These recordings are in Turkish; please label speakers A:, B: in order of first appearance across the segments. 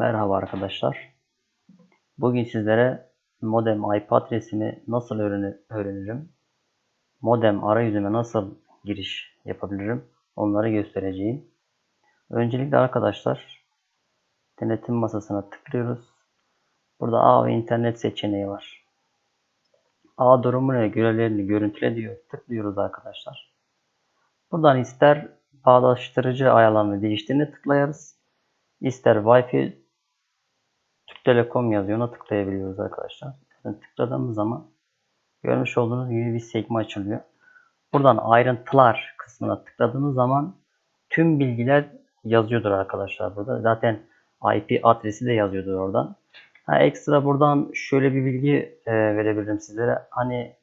A: Merhaba arkadaşlar. Bugün sizlere modem IP adresimi nasıl öğreni- öğrenirim, modem arayüzüme nasıl giriş yapabilirim onları göstereceğim. Öncelikle arkadaşlar denetim masasına tıklıyoruz. Burada A ve internet seçeneği var. A durumu ve görevlerini görüntüle diyor. Tıklıyoruz arkadaşlar. Buradan ister bağdaştırıcı ayarlarını değiştirine tıklayarız. İster Wi-Fi Telekom yazıyor. Ona tıklayabiliyoruz arkadaşlar. Yani tıkladığımız zaman görmüş olduğunuz gibi bir sekme açılıyor. Buradan ayrıntılar kısmına tıkladığınız zaman tüm bilgiler yazıyordur arkadaşlar burada. Zaten IP adresi de yazıyordur oradan. Ha, ekstra buradan şöyle bir bilgi e, verebilirim sizlere. Hani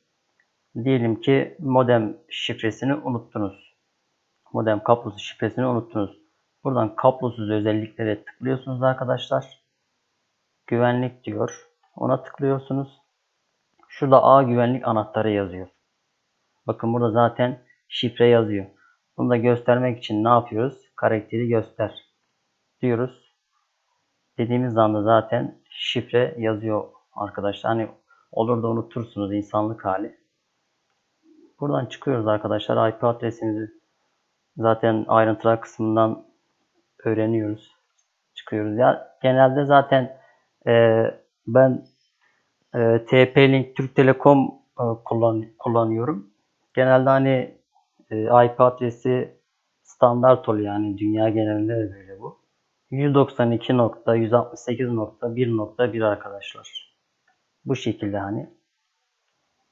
A: diyelim ki modem şifresini unuttunuz. Modem kablosu şifresini unuttunuz. Buradan kablosuz özelliklere tıklıyorsunuz arkadaşlar. Güvenlik diyor. Ona tıklıyorsunuz. Şurada A güvenlik anahtarı yazıyor. Bakın burada zaten şifre yazıyor. Bunu da göstermek için ne yapıyoruz? Karakteri göster diyoruz. Dediğimiz anda zaten şifre yazıyor arkadaşlar. Hani olur da unutursunuz insanlık hali. Buradan çıkıyoruz arkadaşlar. IP adresimizi zaten ayrıntılar kısmından öğreniyoruz. Çıkıyoruz. Ya genelde zaten e, ben e, TP-Link Türk Telekom e, kullan, kullanıyorum. Genelde hani e, IP adresi standart oluyor yani dünya genelinde de böyle bu. 192.168.1.1 arkadaşlar. Bu şekilde hani.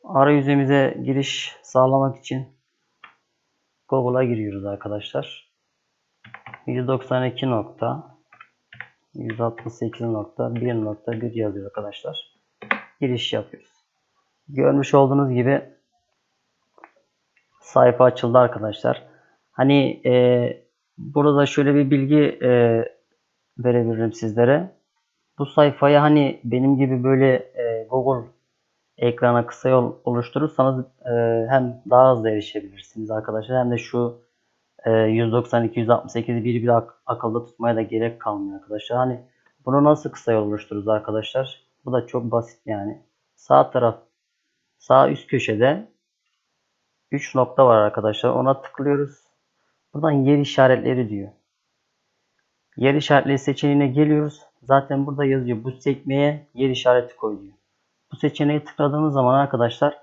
A: Arayüzümüze giriş sağlamak için Google'a giriyoruz arkadaşlar. 192 168.1.1 yazıyor arkadaşlar. Giriş yapıyoruz. Görmüş olduğunuz gibi sayfa açıldı arkadaşlar. Hani e, burada şöyle bir bilgi e, verebilirim sizlere. Bu sayfaya hani benim gibi böyle e, Google ekrana kısa yol oluşturursanız e, hem daha hızlı erişebilirsiniz arkadaşlar hem de şu e, 192 168 bir bir ak- akılda tutmaya da gerek kalmıyor arkadaşlar. Hani bunu nasıl kısa yol oluştururuz arkadaşlar? Bu da çok basit yani. Sağ taraf sağ üst köşede 3 nokta var arkadaşlar. Ona tıklıyoruz. Buradan yer işaretleri diyor. Yer işaretleri seçeneğine geliyoruz. Zaten burada yazıyor. Bu sekmeye yer işareti koy diyor. Bu seçeneği tıkladığınız zaman arkadaşlar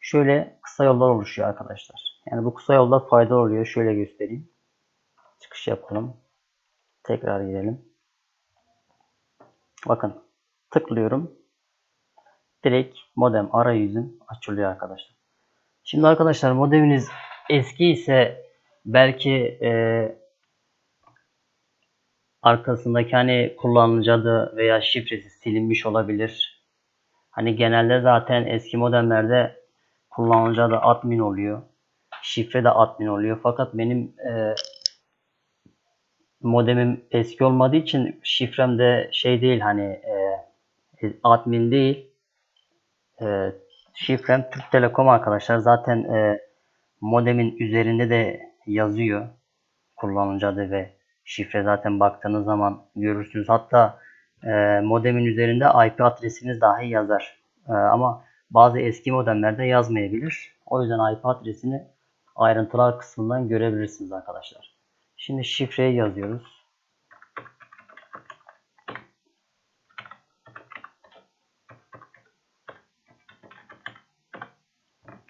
A: şöyle kısa yollar oluşuyor arkadaşlar. Yani bu kısa yollar faydalı oluyor. Şöyle göstereyim. Çıkış yapalım. Tekrar girelim. Bakın tıklıyorum. Direkt modem arayüzüm açılıyor arkadaşlar. Şimdi arkadaşlar modeminiz eski ise belki e, arkasındaki hani kullanıcı adı veya şifresi silinmiş olabilir. Hani genelde zaten eski modemlerde kullanıcı adı admin oluyor. Şifre de admin oluyor. Fakat benim e, modemim eski olmadığı için şifrem de şey değil hani e, admin değil. E, şifrem Türk Telekom arkadaşlar. Zaten e, modemin üzerinde de yazıyor kullanıcı adı ve şifre zaten baktığınız zaman görürsünüz. Hatta e, modemin üzerinde IP adresiniz dahi yazar. E, ama bazı eski modemlerde yazmayabilir. O yüzden IP adresini ayrıntılar kısmından görebilirsiniz arkadaşlar. Şimdi şifreyi yazıyoruz.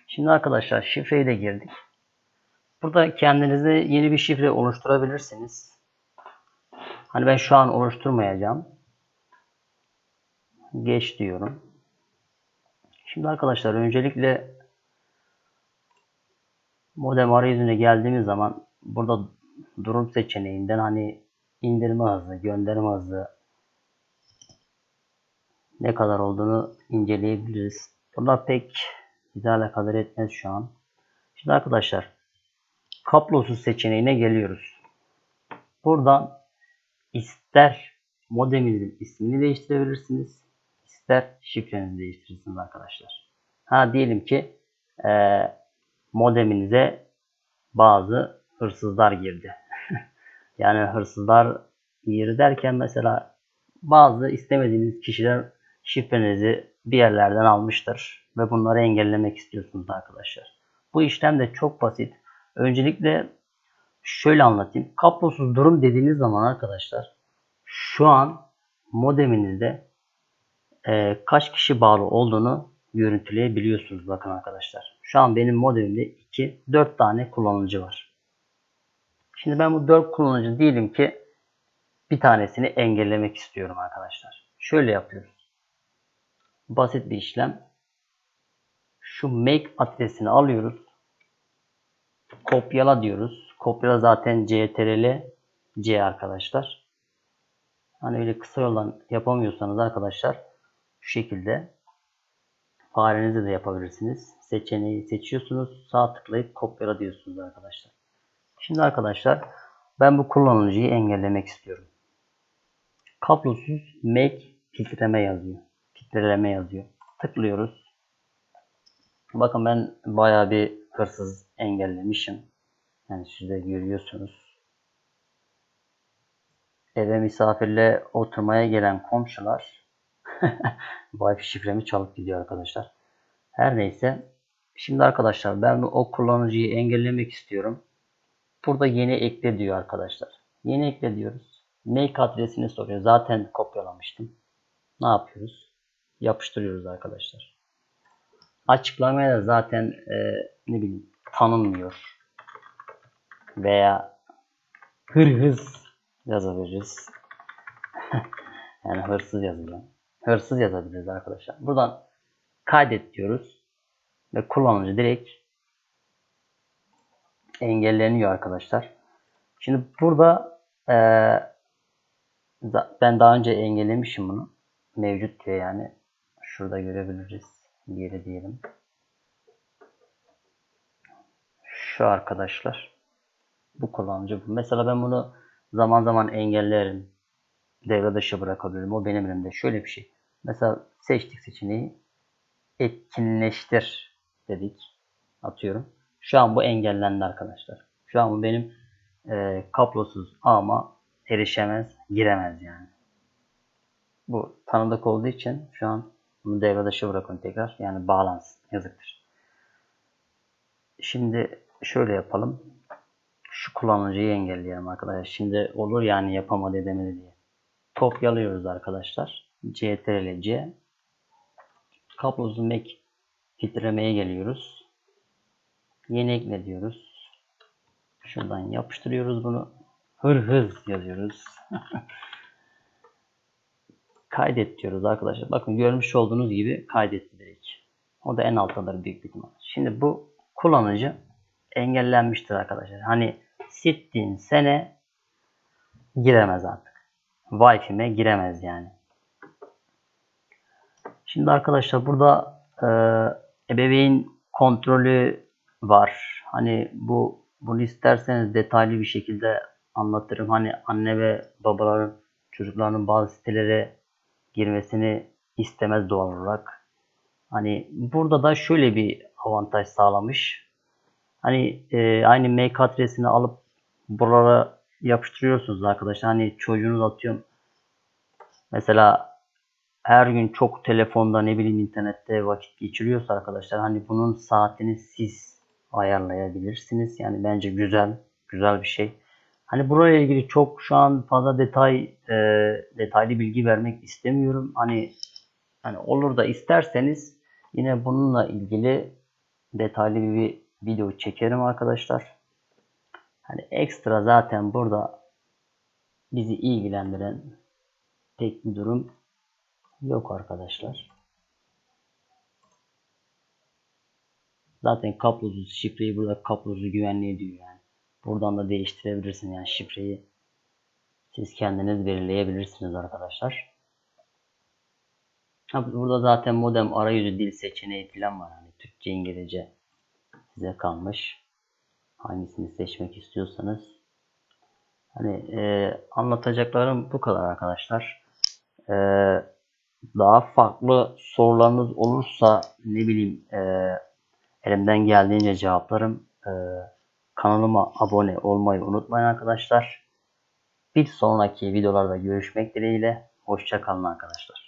A: Şimdi arkadaşlar şifreyi de girdik. Burada kendinize yeni bir şifre oluşturabilirsiniz. Hani ben şu an oluşturmayacağım. Geç diyorum. Şimdi arkadaşlar öncelikle modem arayüzüne geldiğimiz zaman burada durum seçeneğinden hani indirme hızı, gönderme hızı ne kadar olduğunu inceleyebiliriz. Bunlar pek bize alakadar etmez şu an. Şimdi arkadaşlar kablosuz seçeneğine geliyoruz. Buradan ister modeminizin ismini değiştirebilirsiniz, ister şifrenizi değiştirirsiniz arkadaşlar. Ha diyelim ki e, modeminize bazı hırsızlar girdi. yani hırsızlar girdi derken mesela bazı istemediğiniz kişiler şifrenizi bir yerlerden almıştır ve bunları engellemek istiyorsunuz arkadaşlar. Bu işlem de çok basit. Öncelikle şöyle anlatayım. Kablosuz durum dediğiniz zaman arkadaşlar şu an modeminizde e, kaç kişi bağlı olduğunu görüntüleyebiliyorsunuz bakın arkadaşlar. Şu an benim modemimde 2 4 tane kullanıcı var. Şimdi ben bu 4 kullanıcı diyelim ki bir tanesini engellemek istiyorum arkadaşlar. Şöyle yapıyoruz. Basit bir işlem. Şu make adresini alıyoruz. Kopyala diyoruz. Kopyala zaten CTRL C arkadaşlar. Hani öyle kısa yoldan yapamıyorsanız arkadaşlar şu şekilde farenizle de yapabilirsiniz. Seçeneği seçiyorsunuz. Sağ tıklayıp kopyala diyorsunuz arkadaşlar. Şimdi arkadaşlar ben bu kullanıcıyı engellemek istiyorum. Kablosuz make filtreleme yazıyor. Filtreleme yazıyor. Tıklıyoruz. Bakın ben bayağı bir hırsız engellemişim. Yani siz de görüyorsunuz. Eve misafirle oturmaya gelen komşular Wi-Fi şifremi çalıp gidiyor arkadaşlar. Her neyse. Şimdi arkadaşlar ben o kullanıcıyı engellemek istiyorum. Burada yeni ekle diyor arkadaşlar. Yeni ekle diyoruz. Make adresini soruyor. Zaten kopyalamıştım. Ne yapıyoruz? Yapıştırıyoruz arkadaşlar. Açıklamaya da zaten e, ne bileyim tanınmıyor. Veya hırhız yazabiliriz. yani hırsız yazacağım. Hırsız yazabiliriz arkadaşlar. Buradan kaydet diyoruz. Ve kullanıcı direkt engelleniyor arkadaşlar. Şimdi burada e, ben daha önce engellemişim bunu. Mevcut diyor yani. Şurada görebiliriz. Geri diyelim. Şu arkadaşlar. Bu kullanıcı. Mesela ben bunu zaman zaman engellerim. Devre dışı bırakabilirim. O benim elimde. Şöyle bir şey. Mesela seçtik seçeneği. Etkinleştir dedik. Atıyorum. Şu an bu engellendi arkadaşlar. Şu an bu benim e, kablosuz ama erişemez, giremez yani. Bu tanıdık olduğu için şu an bunu devre dışı bırakın tekrar. Yani bağlansın. Yazıktır. Şimdi şöyle yapalım. Şu kullanıcıyı engelleyelim arkadaşlar. Şimdi olur yani yapamadı edemedi diye. Kopyalıyoruz arkadaşlar. CTRL C. Kablosuz Mac filtremeye geliyoruz. Yeni ekle diyoruz. Şuradan yapıştırıyoruz bunu. Hır hız yazıyoruz. kaydet diyoruz arkadaşlar. Bakın görmüş olduğunuz gibi kaydetti direkt. O da en alttadır büyük bir ihtimal. Şimdi bu kullanıcı engellenmiştir arkadaşlar. Hani sittiğin sene giremez artık. Wi-Fi'me giremez yani. Şimdi arkadaşlar burada e, ebeveyn kontrolü var. Hani bu bunu isterseniz detaylı bir şekilde anlatırım. Hani anne ve babaların çocuklarının bazı sitelere girmesini istemez doğal olarak. Hani burada da şöyle bir avantaj sağlamış. Hani e, aynı make adresini alıp buralara yapıştırıyorsunuz arkadaşlar. Hani çocuğunuz atıyorum. Mesela her gün çok telefonda ne bileyim internette vakit geçiriyorsa arkadaşlar hani bunun saatini siz ayarlayabilirsiniz. Yani bence güzel, güzel bir şey. Hani buraya ilgili çok şu an fazla detay e, detaylı bilgi vermek istemiyorum. Hani hani olur da isterseniz yine bununla ilgili detaylı bir video çekerim arkadaşlar. Hani ekstra zaten burada bizi ilgilendiren tek bir durum yok arkadaşlar. Zaten kablosuz şifreyi burada kablosuz güvenliği diyor yani. Buradan da değiştirebilirsin yani şifreyi. Siz kendiniz belirleyebilirsiniz arkadaşlar. Burada zaten modem arayüzü dil seçeneği falan var. Hani Türkçe, İngilizce size kalmış. Hangisini seçmek istiyorsanız. Hani e, anlatacaklarım bu kadar arkadaşlar. E, daha farklı sorularınız olursa ne bileyim e, elimden geldiğince cevaplarım. E, kanalıma abone olmayı unutmayın arkadaşlar. Bir sonraki videolarda görüşmek dileğiyle. Hoşça kalın arkadaşlar.